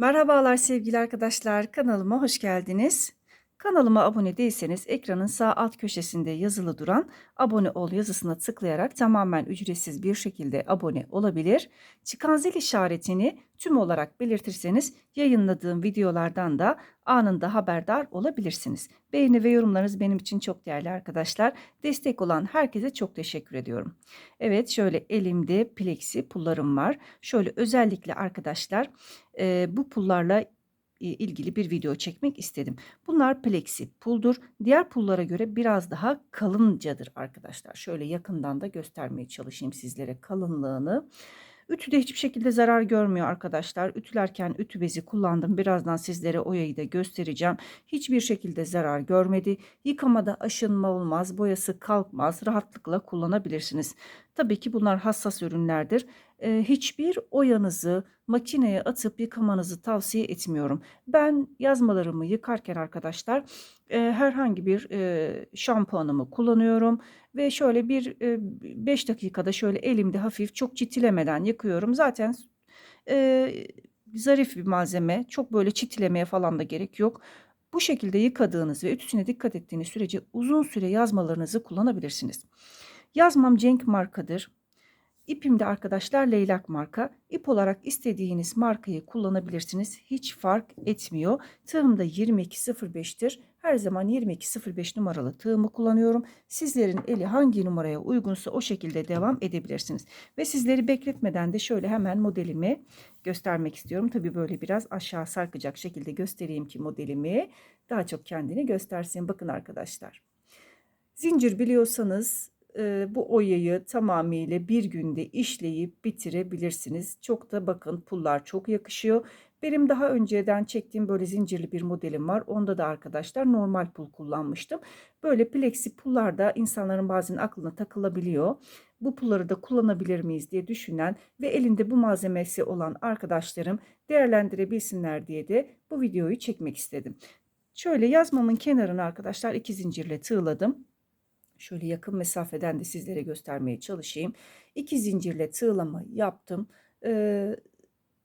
Merhabalar sevgili arkadaşlar, kanalıma hoş geldiniz. Kanalıma abone değilseniz ekranın sağ alt köşesinde yazılı duran abone ol yazısına tıklayarak tamamen ücretsiz bir şekilde abone olabilir. Çıkan zil işaretini tüm olarak belirtirseniz yayınladığım videolardan da anında haberdar olabilirsiniz. Beğeni ve yorumlarınız benim için çok değerli arkadaşlar. Destek olan herkese çok teşekkür ediyorum. Evet şöyle elimde plexi pullarım var. Şöyle özellikle arkadaşlar e, bu pullarla ilgili bir video çekmek istedim. Bunlar plexi puldur. Diğer pullara göre biraz daha kalıncadır arkadaşlar. Şöyle yakından da göstermeye çalışayım sizlere kalınlığını. Ütüde hiçbir şekilde zarar görmüyor arkadaşlar. Ütülerken ütü bezi kullandım. Birazdan sizlere oyayı da göstereceğim. Hiçbir şekilde zarar görmedi. Yıkamada aşınma olmaz. Boyası kalkmaz. Rahatlıkla kullanabilirsiniz. Tabii ki bunlar hassas ürünlerdir. Hiçbir oyanızı makineye atıp yıkamanızı tavsiye etmiyorum. Ben yazmalarımı yıkarken arkadaşlar herhangi bir şampuanımı kullanıyorum ve şöyle bir 5 e, dakikada şöyle elimde hafif çok çitilemeden yıkıyorum. Zaten zarif bir malzeme. Çok böyle çitilemeye falan da gerek yok. Bu şekilde yıkadığınız ve ütüsüne dikkat ettiğiniz sürece uzun süre yazmalarınızı kullanabilirsiniz. Yazmam Cenk markadır. İpim de arkadaşlar leylak marka. İp olarak istediğiniz markayı kullanabilirsiniz. Hiç fark etmiyor. Tığım da 2205'tir. Her zaman 2205 numaralı tığımı kullanıyorum. Sizlerin eli hangi numaraya uygunsa o şekilde devam edebilirsiniz. Ve sizleri bekletmeden de şöyle hemen modelimi göstermek istiyorum. Tabii böyle biraz aşağı sarkacak şekilde göstereyim ki modelimi daha çok kendini göstersin. Bakın arkadaşlar. Zincir biliyorsanız bu oyayı tamamıyla bir günde işleyip bitirebilirsiniz. Çok da bakın pullar çok yakışıyor. Benim daha önceden çektiğim böyle zincirli bir modelim var. Onda da arkadaşlar normal pul kullanmıştım. Böyle plexi pullar da insanların bazen aklına takılabiliyor. Bu pulları da kullanabilir miyiz diye düşünen ve elinde bu malzemesi olan arkadaşlarım değerlendirebilsinler diye de bu videoyu çekmek istedim. Şöyle yazmamın kenarını arkadaşlar iki zincirle tığladım. Şöyle yakın mesafeden de sizlere göstermeye çalışayım. İki zincirle tığlama yaptım. Ee,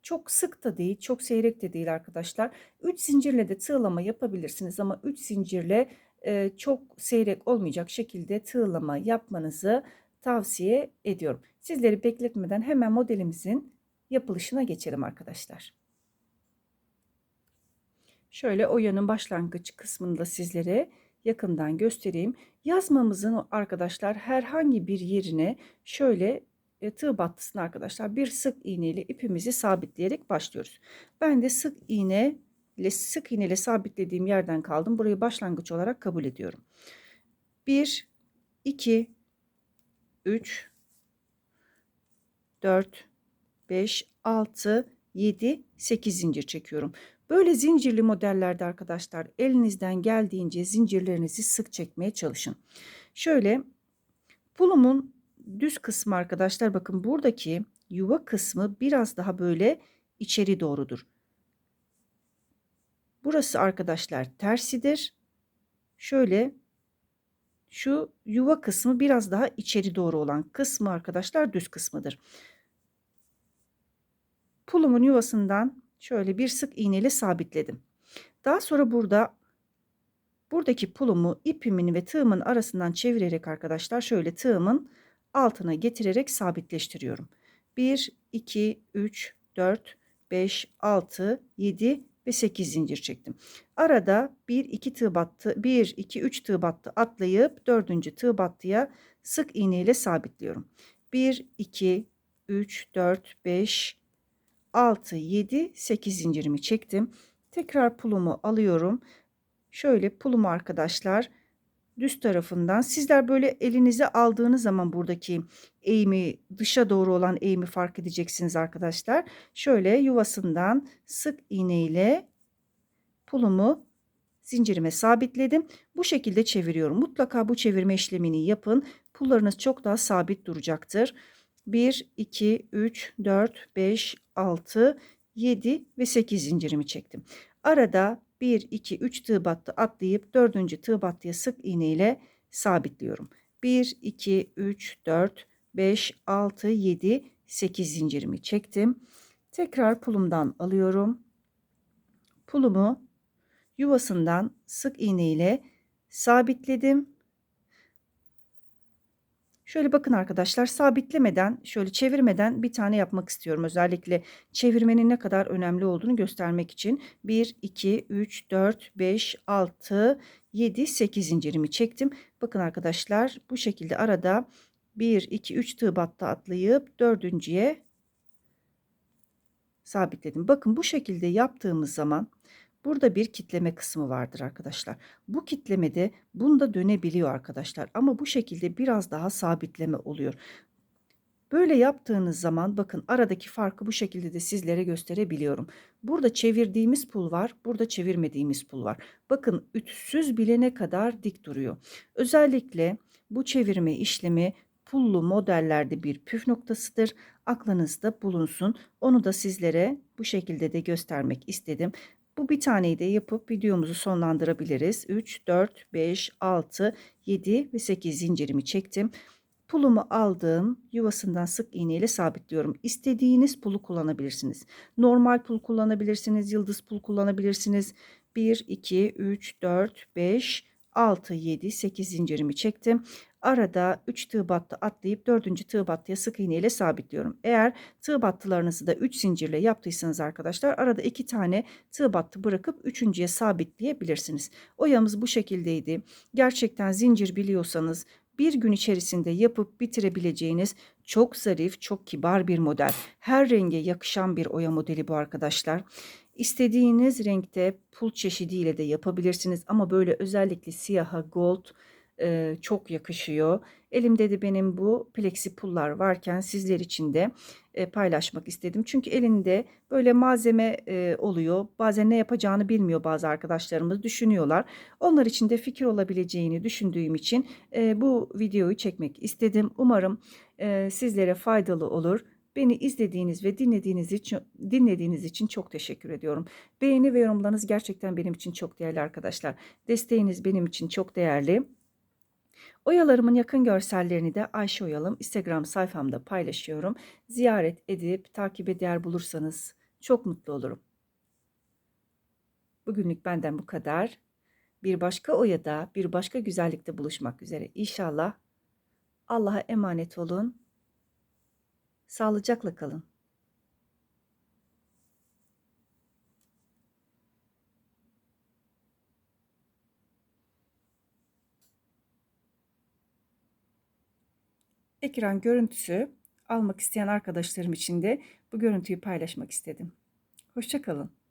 çok sık da değil, çok seyrek de değil arkadaşlar. 3 zincirle de tığlama yapabilirsiniz ama 3 zincirle e, çok seyrek olmayacak şekilde tığlama yapmanızı tavsiye ediyorum. Sizleri bekletmeden hemen modelimizin yapılışına geçelim arkadaşlar. Şöyle oyanın başlangıç kısmında sizlere yakından göstereyim. Yazmamızın arkadaşlar herhangi bir yerine şöyle e, tığ battısını arkadaşlar bir sık iğne ile ipimizi sabitleyerek başlıyoruz. Ben de sık iğne ile sık iğne ile sabitlediğim yerden kaldım. Burayı başlangıç olarak kabul ediyorum. 1 2 3 4 5 6 7 8 zincir çekiyorum. Böyle zincirli modellerde arkadaşlar elinizden geldiğince zincirlerinizi sık çekmeye çalışın. Şöyle pulumun düz kısmı arkadaşlar bakın buradaki yuva kısmı biraz daha böyle içeri doğrudur. Burası arkadaşlar tersidir. Şöyle şu yuva kısmı biraz daha içeri doğru olan kısmı arkadaşlar düz kısmıdır. Pulumun yuvasından şöyle bir sık iğneyle sabitledim. Daha sonra burada buradaki pulumu ipimin ve tığımın arasından çevirerek arkadaşlar şöyle tığımın altına getirerek sabitleştiriyorum. 1, 2, 3, 4, 5, 6, 7 ve 8 zincir çektim. Arada 1, 2 tığ battı, 1, 2, 3 tığ battı atlayıp 4. tığ battıya sık iğne ile sabitliyorum. 1, 2, 3, 4, 5, 6, 7, 8 zincirimi çektim. Tekrar pulumu alıyorum. Şöyle pulumu arkadaşlar düz tarafından sizler böyle elinize aldığınız zaman buradaki eğimi dışa doğru olan eğimi fark edeceksiniz arkadaşlar. Şöyle yuvasından sık iğne ile pulumu zincirime sabitledim. Bu şekilde çeviriyorum. Mutlaka bu çevirme işlemini yapın. Pullarınız çok daha sabit duracaktır. 1, 2, 3, 4, 5, 6, 7 ve 8 zincirimi çektim. Arada 1, 2, 3 tığ battı atlayıp 4. tığ battıya sık iğne ile sabitliyorum. 1, 2, 3, 4, 5, 6, 7, 8 zincirimi çektim. Tekrar pulumdan alıyorum. pulumu yuvasından sık iğne ile sabitledim. Şöyle bakın arkadaşlar sabitlemeden şöyle çevirmeden bir tane yapmak istiyorum. Özellikle çevirmenin ne kadar önemli olduğunu göstermek için. 1, 2, 3, 4, 5, 6, 7, 8 zincirimi çektim. Bakın arkadaşlar bu şekilde arada 1, 2, 3 tığ battı atlayıp dördüncüye sabitledim. Bakın bu şekilde yaptığımız zaman Burada bir kitleme kısmı vardır arkadaşlar. Bu kitlemede bunda dönebiliyor arkadaşlar. Ama bu şekilde biraz daha sabitleme oluyor. Böyle yaptığınız zaman bakın aradaki farkı bu şekilde de sizlere gösterebiliyorum. Burada çevirdiğimiz pul var, burada çevirmediğimiz pul var. Bakın ütüsüz bilene kadar dik duruyor. Özellikle bu çevirme işlemi pullu modellerde bir püf noktasıdır. Aklınızda bulunsun. Onu da sizlere bu şekilde de göstermek istedim. Bu bir taneyi de yapıp videomuzu sonlandırabiliriz. 3, 4, 5, 6, 7 ve 8 zincirimi çektim. Pulumu aldım. Yuvasından sık iğne ile sabitliyorum. İstediğiniz pulu kullanabilirsiniz. Normal pul kullanabilirsiniz. Yıldız pul kullanabilirsiniz. 1, 2, 3, 4, 5, 6, 7, 8 zincirimi çektim. Arada 3 tığ battı atlayıp 4. tığ battıya sık iğne ile sabitliyorum. Eğer tığ battılarınızı da 3 zincirle yaptıysanız arkadaşlar arada 2 tane tığ battı bırakıp 3.ye sabitleyebilirsiniz. Oyamız bu şekildeydi. Gerçekten zincir biliyorsanız bir gün içerisinde yapıp bitirebileceğiniz çok zarif, çok kibar bir model. Her renge yakışan bir oya modeli bu arkadaşlar. İstediğiniz renkte pul çeşidiyle de yapabilirsiniz ama böyle özellikle siyaha, gold, e, çok yakışıyor. Elimde de benim bu plexi pullar varken sizler için de e, paylaşmak istedim. Çünkü elinde böyle malzeme e, oluyor. Bazen ne yapacağını bilmiyor bazı arkadaşlarımız düşünüyorlar. Onlar için de fikir olabileceğini düşündüğüm için e, bu videoyu çekmek istedim. Umarım e, sizlere faydalı olur. Beni izlediğiniz ve dinlediğiniz için dinlediğiniz için çok teşekkür ediyorum. Beğeni ve yorumlarınız gerçekten benim için çok değerli arkadaşlar. Desteğiniz benim için çok değerli. Oyalarımın yakın görsellerini de Ayşe Oyalım Instagram sayfamda paylaşıyorum. Ziyaret edip takibe değer bulursanız çok mutlu olurum. Bugünlük benden bu kadar. Bir başka oyada, bir başka güzellikte buluşmak üzere İnşallah. Allah'a emanet olun. Sağlıcakla kalın. ekran görüntüsü almak isteyen arkadaşlarım için de bu görüntüyü paylaşmak istedim. Hoşçakalın.